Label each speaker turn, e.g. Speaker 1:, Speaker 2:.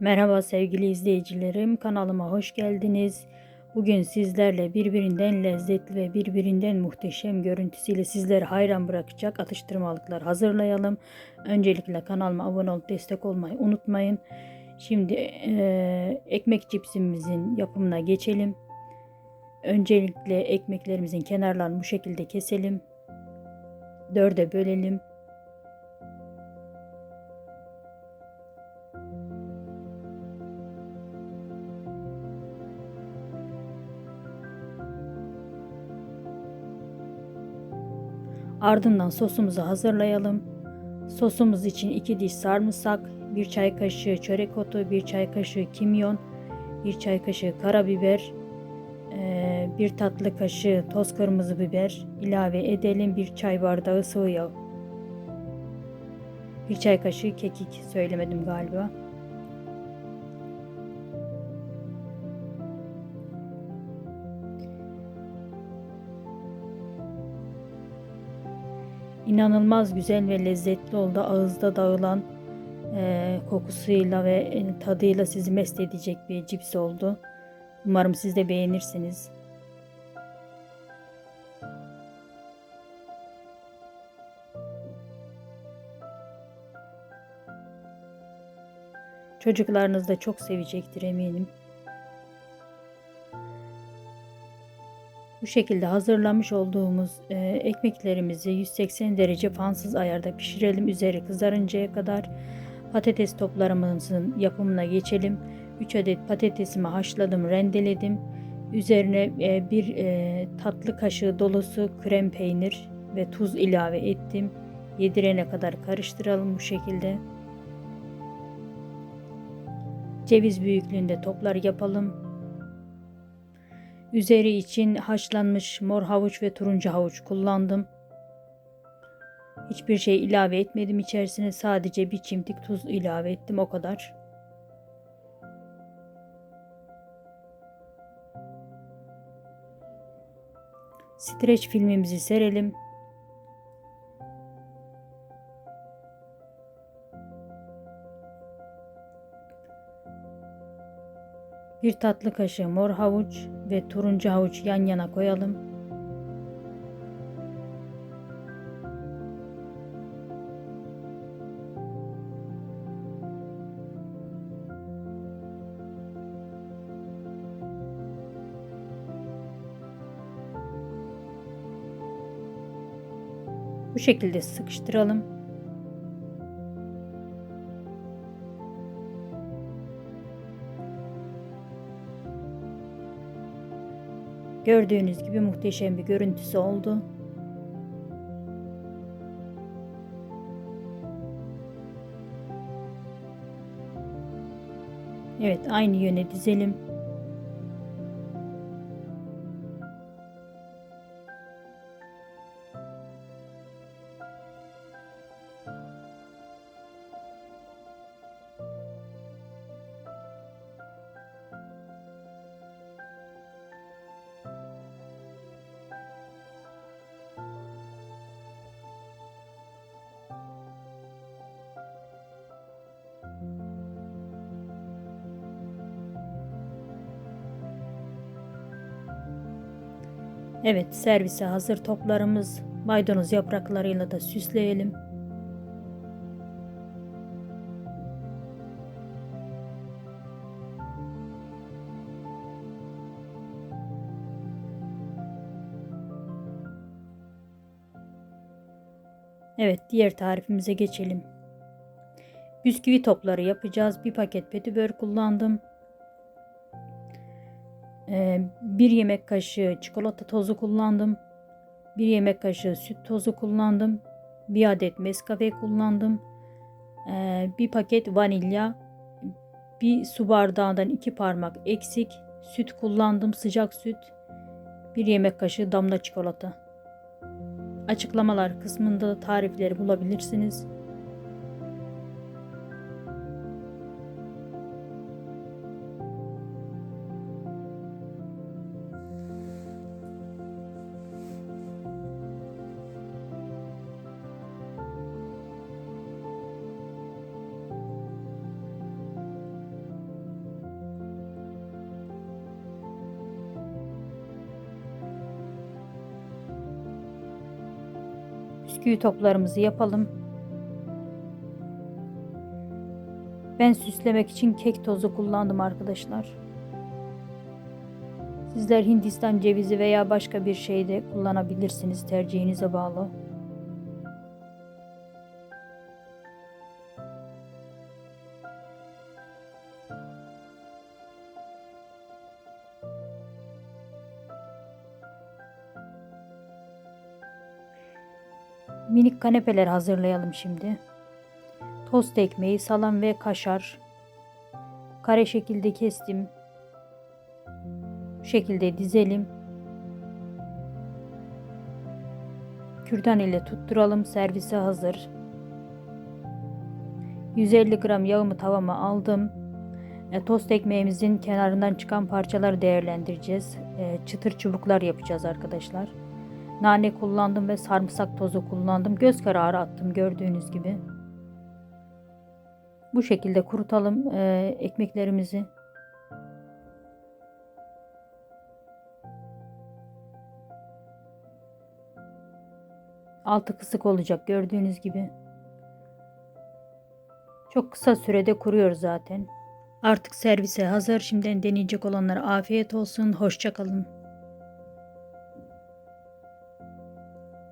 Speaker 1: Merhaba sevgili izleyicilerim, kanalıma hoş geldiniz. Bugün sizlerle birbirinden lezzetli ve birbirinden muhteşem görüntüsüyle sizleri hayran bırakacak atıştırmalıklar hazırlayalım. Öncelikle kanalıma abone olup destek olmayı unutmayın. Şimdi eee, ekmek cipsimizin yapımına geçelim. Öncelikle ekmeklerimizin kenarlarını bu şekilde keselim. Dörde bölelim. Ardından sosumuzu hazırlayalım. Sosumuz için 2 diş sarımsak, 1 çay kaşığı çörek otu, 1 çay kaşığı kimyon, 1 çay kaşığı karabiber, 1 tatlı kaşığı toz kırmızı biber ilave edelim. 1 çay bardağı sıvı yağ. 1 çay kaşığı kekik söylemedim galiba. İnanılmaz güzel ve lezzetli oldu. Ağızda dağılan e, kokusuyla ve e, tadıyla sizi mest edecek bir cips oldu. Umarım siz de beğenirsiniz. Çocuklarınız da çok sevecektir eminim. Şekilde hazırlamış olduğumuz e, ekmeklerimizi 180 derece fansız ayarda pişirelim. Üzeri kızarıncaya kadar patates toplarımızın yapımına geçelim. 3 adet patatesimi haşladım, rendeledim. Üzerine e, bir e, tatlı kaşığı dolusu krem peynir ve tuz ilave ettim. Yedirene kadar karıştıralım bu şekilde. Ceviz büyüklüğünde toplar yapalım. Üzeri için haşlanmış mor havuç ve turuncu havuç kullandım. Hiçbir şey ilave etmedim içerisine sadece bir çimdik tuz ilave ettim o kadar. Streç filmimizi serelim. Bir tatlı kaşığı mor havuç ve turuncu havuç yan yana koyalım. Bu şekilde sıkıştıralım. Gördüğünüz gibi muhteşem bir görüntüsü oldu. Evet aynı yöne dizelim. Evet servise hazır toplarımız maydanoz yapraklarıyla da süsleyelim. Evet diğer tarifimize geçelim. Bisküvi topları yapacağız. Bir paket petibör kullandım. Ee, bir yemek kaşığı çikolata tozu kullandım. Bir yemek kaşığı süt tozu kullandım. Bir adet meskafe kullandım. Ee, bir paket vanilya. Bir su bardağından iki parmak eksik süt kullandım. Sıcak süt. Bir yemek kaşığı damla çikolata. Açıklamalar kısmında tarifleri bulabilirsiniz. Bisküvi toplarımızı yapalım. Ben süslemek için kek tozu kullandım arkadaşlar. Sizler Hindistan cevizi veya başka bir şey de kullanabilirsiniz tercihinize bağlı. Minik kanepeler hazırlayalım şimdi. Tost ekmeği, salam ve kaşar. Kare şekilde kestim. Bu şekilde dizelim. Kürdan ile tutturalım. Servise hazır. 150 gram yağımı tavama aldım. E, tost ekmeğimizin kenarından çıkan parçaları değerlendireceğiz. E, çıtır çubuklar yapacağız arkadaşlar. Nane kullandım ve sarımsak tozu kullandım. Göz kararı attım gördüğünüz gibi. Bu şekilde kurutalım e, ekmeklerimizi. Altı kısık olacak gördüğünüz gibi. Çok kısa sürede kuruyor zaten. Artık servise hazır. Şimdiden deneyecek olanlara afiyet olsun. Hoşçakalın.